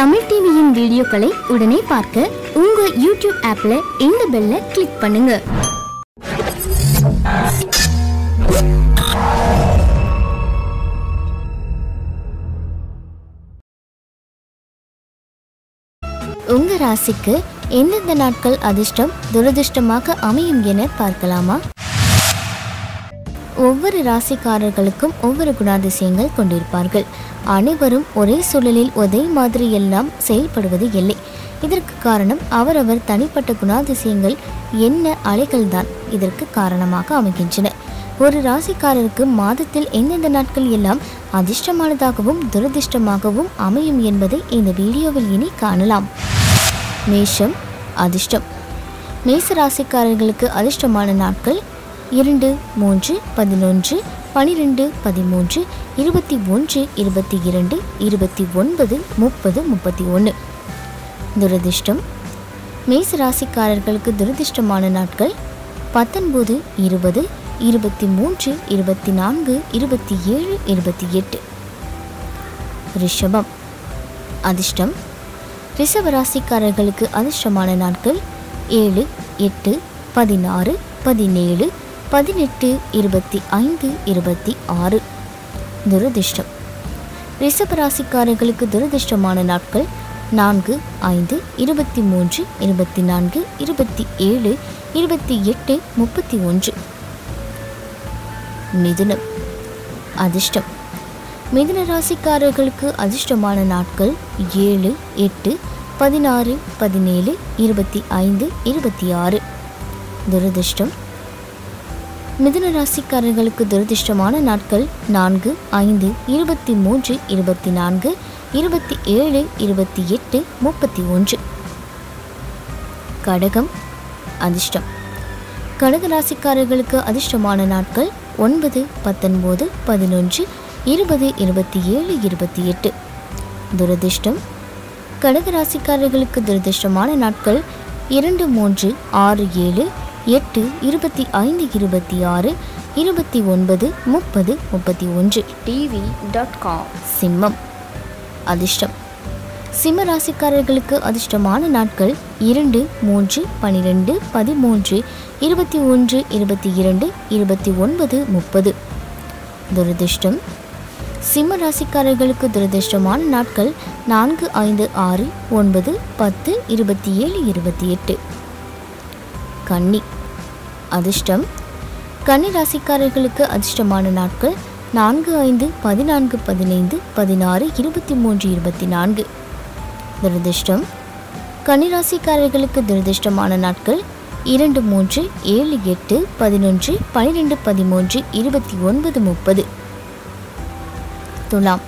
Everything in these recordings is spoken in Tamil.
தமிழ் டிவியின் வீடியோக்களை உடனே பார்க்க உங்க யூடியூப் ஆப்ல இந்த பெல்ல கிளிக் பண்ணுங்க. உங்க ராசிக்கு எந்தெந்த நாட்கள் அதிர்ஷ்டம் துரதிர்ஷ்டமாக அமையும் என பார்க்கலாமா? ஒவ்வொரு ராசிக்காரர்களுக்கும் ஒவ்வொரு குணாதிசயங்கள் கொண்டிருப்பார்கள். அனைவரும் ஒரே சூழலில் ஒரே மாதிரி எல்லாம் செயல்படுவது இல்லை. இதற்கு காரணம் அவரவர் தனிப்பட்ட குணாதிசயங்கள் என்ன அலைகள்தான் இதற்கு காரணமாக அமைகின்றன. ஒரு ராசிக்காரருக்கு மாதத்தில் எந்தெந்த நாட்கள் எல்லாம் அதிர்ஷ்டமானதாகவும் துரதிர்ஷ்டமாகவும் அமையும் என்பதை இந்த வீடியோவில் இனி காணலாம். மேஷம் அதிர்ஷ்டம். மேச ராசிக்காரர்களுக்கு அதிர்ஷ்டமான நாட்கள் இரண்டு மூன்று பதினொன்று பனிரெண்டு பதிமூன்று இருபத்தி ஒன்று இருபத்தி இரண்டு இருபத்தி ஒன்பது முப்பது முப்பத்தி ஒன்று. துரதிர்ஷ்டம். மேச ராசிக்காரர்களுக்கு துரதிர்ஷ்டமான நாட்கள் பத்தொன்பது இருபது இருபத்தி மூன்று இருபத்தி நான்கு இருபத்தி ஏழு இருபத்தி எட்டு. ரிஷபம். அதிர்ஷ்டம். ரிஷப ராசிக்காரர்களுக்கு அதிர்ஷ்டமான நாட்கள் ஏழு எட்டு பதினாறு பதினேழு பதினெட்டு இருபத்தி ஐந்து இருபத்தி ஆறு. துரதிர்ஷ்டம். ரிஷபராசிக்காரர்களுக்கு துரதிர்ஷ்டமான நாட்கள் நான்கு ஐந்து இருபத்தி மூன்று இருபத்தி நான்கு இருபத்தி ஏழு இருபத்தி எட்டு முப்பத்தி ஒன்று. மிதுனம். அதிர்ஷ்டம். மிதுன ராசிக்காரர்களுக்கு அதிர்ஷ்டமான நாட்கள் ஏழு எட்டு பதினாறு பதினேழு இருபத்தி ஐந்து இருபத்தி ஆறு. துரதிர்ஷ்டம். மிதுன ராசிக்காரர்களுக்கு துரதிருஷ்டமான நாட்கள் நான்கு ஐந்து இருபத்தி மூன்று இருபத்தி நான்கு இருபத்தி ஏழு இருபத்தி எட்டு முப்பத்தி ஒன்று. கடகம் அதிர்ஷ்டம். கடக ராசிக்காரர்களுக்கு அதிர்ஷ்டமான நாட்கள் ஒன்பது பத்தொன்பது பதினொன்று இருபது இருபத்தி ஏழு இருபத்தி எட்டு. துரதிர்ஷ்டம். கடக ராசிக்காரர்களுக்கு துரதிருஷ்டமான நாட்கள் இரண்டு மூன்று ஆறு ஏழு எட்டு இருபத்தி ஐந்து இருபத்தி ஆறு இருபத்தி ஒன்பது முப்பது முப்பத்தி ஒன்று. டிவி டாட் காம் சிம்மம். அதிர்ஷ்டம். சிம்ம ராசிக்காரர்களுக்கு அதிர்ஷ்டமான நாட்கள் இரண்டு மூன்று பனிரெண்டு பதிமூன்று இருபத்தி ஒன்று இருபத்தி இரண்டு இருபத்தி ஒன்பது முப்பது. துரதிர்ஷ்டம். சிம்ம ராசிக்காரர்களுக்கு துரதிர்ஷ்டமான நாட்கள் நான்கு ஐந்து ஆறு ஒன்பது பத்து இருபத்தி ஏழு இருபத்தி எட்டு. கன்னி. அதிர்ஷ்டம். கன்னி ராசிக்காரர்களுக்கு அதிர்ஷ்டமான நாட்கள் நான்கு ஐந்து பதினான்கு பதினைந்து பதினாறு இருபத்தி மூன்று இருபத்தி நான்கு. துரதிர்ஷ்டம். கன்னிராசிக்காரர்களுக்கு துரதிர்ஷ்டமான நாட்கள் இரண்டு மூன்று ஏழு எட்டு பதினொன்று பனிரெண்டு பதிமூன்று இருபத்தி ஒன்பது முப்பது. துலாம்.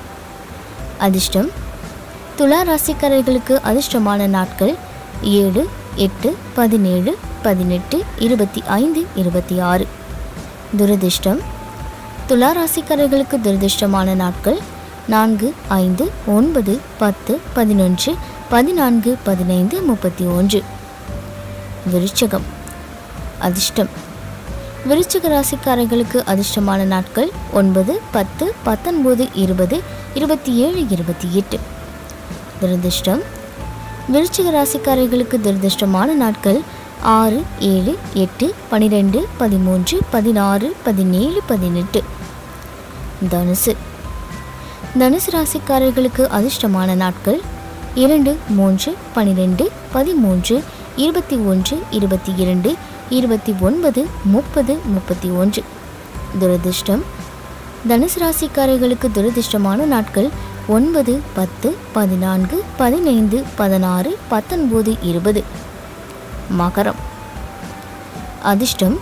அதிர்ஷ்டம். துலா ராசிக்காரர்களுக்கு அதிர்ஷ்டமான நாட்கள் ஏழு எட்டு பதினேழு பதினெட்டு இருபத்தி ஐந்து இருபத்தி ஆறு. துரதிர்ஷ்டம். துளாராசிக்காரர்களுக்கு துரதிர்ஷ்டமான நாட்கள் நான்கு ஐந்து ஒன்பது பத்து பதினொன்று பதினான்கு பதினைந்து முப்பத்தி ஒன்று. விருச்சகம். அதிர்ஷ்டம். விருச்சிக ராசிக்காரர்களுக்கு அதிர்ஷ்டமான நாட்கள் ஒன்பது பத்து பத்தொன்பது இருபது இருபத்தி ஏழு இருபத்தி எட்டு. துரதிர்ஷ்டம். விருச்சிக ராசிக்காரர்களுக்கு துரதிர்ஷ்டமான நாட்கள் ஆறு ஏழு எட்டு பன்னிரெண்டு பதிமூன்று பதினாறு பதினேழு பதினெட்டு. தனுசு. தனுசு ராசிக்காரர்களுக்கு அதிர்ஷ்டமான நாட்கள் இரண்டு மூன்று பன்னிரெண்டு பதிமூன்று இருபத்தி ஒன்று இருபத்தி இரண்டு இருபத்தி ஒன்பது முப்பது முப்பத்தி ஒன்று. துரதிர்ஷ்டம். தனுசு ராசிக்காரர்களுக்கு துரதிர்ஷ்டமான நாட்கள் ஒன்பது பத்து பதினான்கு பதினைந்து பதினாறு பத்தொன்பது இருபது. மகரம். அதிர்ஷ்டம்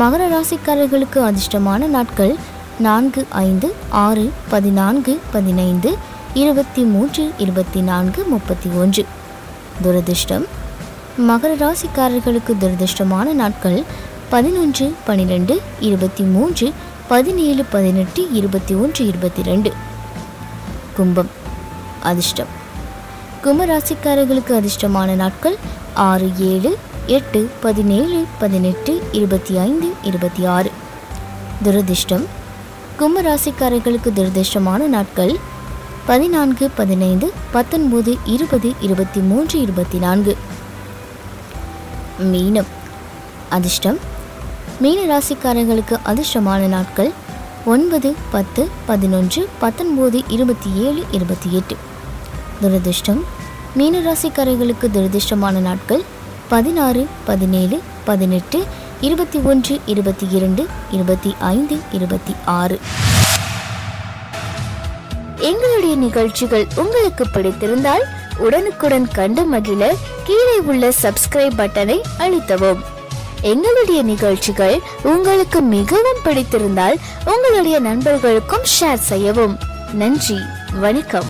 மகர ராசிக்காரர்களுக்கு அதிர்ஷ்டமான நாட்கள் நான்கு ஐந்து ஆறு பதினான்கு பதினைந்து இருபத்தி மூன்று இருபத்தி நான்கு முப்பத்தி ஒன்று. துரதிர்ஷ்டம் மகர ராசிக்காரர்களுக்கு துரதிர்ஷ்டமான நாட்கள் பதினொன்று பன்னிரெண்டு இருபத்தி மூன்று பதினேழு பதினெட்டு இருபத்தி ஒன்று இருபத்தி ரெண்டு. கும்பம் அதிர்ஷ்டம் கும்பராசிக்காரர்களுக்கு அதிர்ஷ்டமான நாட்கள் ஆறு ஏழு எட்டு பதினேழு பதினெட்டு இருபத்தி ஐந்து இருபத்தி ஆறு. துரதிர்ஷ்டம். கும்பராசிக்காரர்களுக்கு துரதிர்ஷ்டமான நாட்கள் பதினான்கு பதினைந்து பத்தொன்பது இருபது இருபத்தி மூன்று இருபத்தி நான்கு. மீனம். அதிர்ஷ்டம். மீன ராசிக்காரர்களுக்கு அதிர்ஷ்டமான நாட்கள் ஒன்பது பத்து பதினொன்று பத்தொன்பது இருபத்தி ஏழு இருபத்தி எட்டு. துரதிர்ஷ்டம். மீனராசிக்காரர்களுக்கு துரதிர்ஷ்டமான நாட்கள் பதினாறு பதினேழு பதினெட்டு இருபத்தி ஒன்று இருபத்தி இரண்டு இருபத்தி ஐந்து இருபத்தி ஆறு. எங்களுடைய நிகழ்ச்சிகள் உங்களுக்கு பிடித்திருந்தால் உடனுக்குடன் கண்டு மகிழ கீழே உள்ள சப்ஸ்கிரைப் பட்டனை அழுத்தவும். எங்களுடைய நிகழ்ச்சிகள் உங்களுக்கு மிகவும் பிடித்திருந்தால் உங்களுடைய நண்பர்களுக்கும் ஷேர் செய்யவும். நன்றி வணக்கம்.